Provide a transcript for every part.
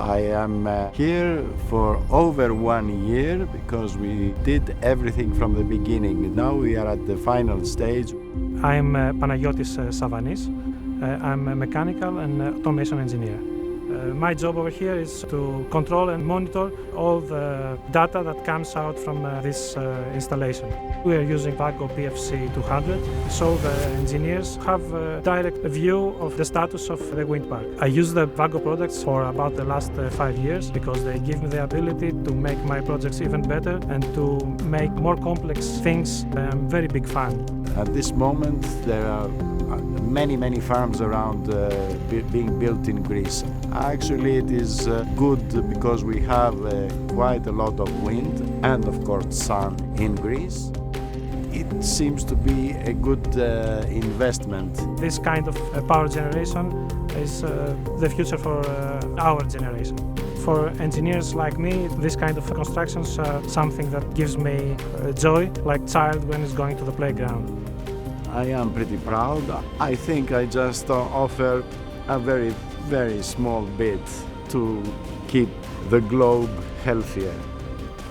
I am uh, here for over one year because we did everything from the beginning. Now we are at the final stage. I'm uh, Panagiotis uh, Savanis. Uh, I'm a mechanical and automation engineer. Uh, my job over here is to control and monitor all the data that comes out from uh, this uh, installation. We are using Vago PFC 200, so the engineers have a direct view of the status of the wind park. I use the Vago products for about the last uh, five years because they give me the ability to make my projects even better and to make more complex things. I'm a very big fan. At this moment, there are uh, many, many farms around uh, being built in Greece. Actually, it is uh, good because we have uh, quite a lot of wind and, of course, sun in Greece. It seems to be a good uh, investment. This kind of uh, power generation is the future for our generation. For engineers like me, this kind of constructions are something that gives me joy, like child when he's going to the playground. I am pretty proud. I think I just uh, offer a very, very small bit to keep the globe healthier.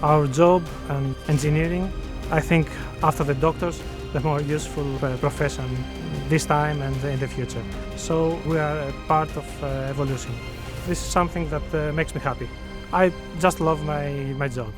Our job and engineering, I think after the doctors, the more useful uh, profession this time and in the future. So we are a part of uh, evolution. This is something that makes me happy. I just love my, my job.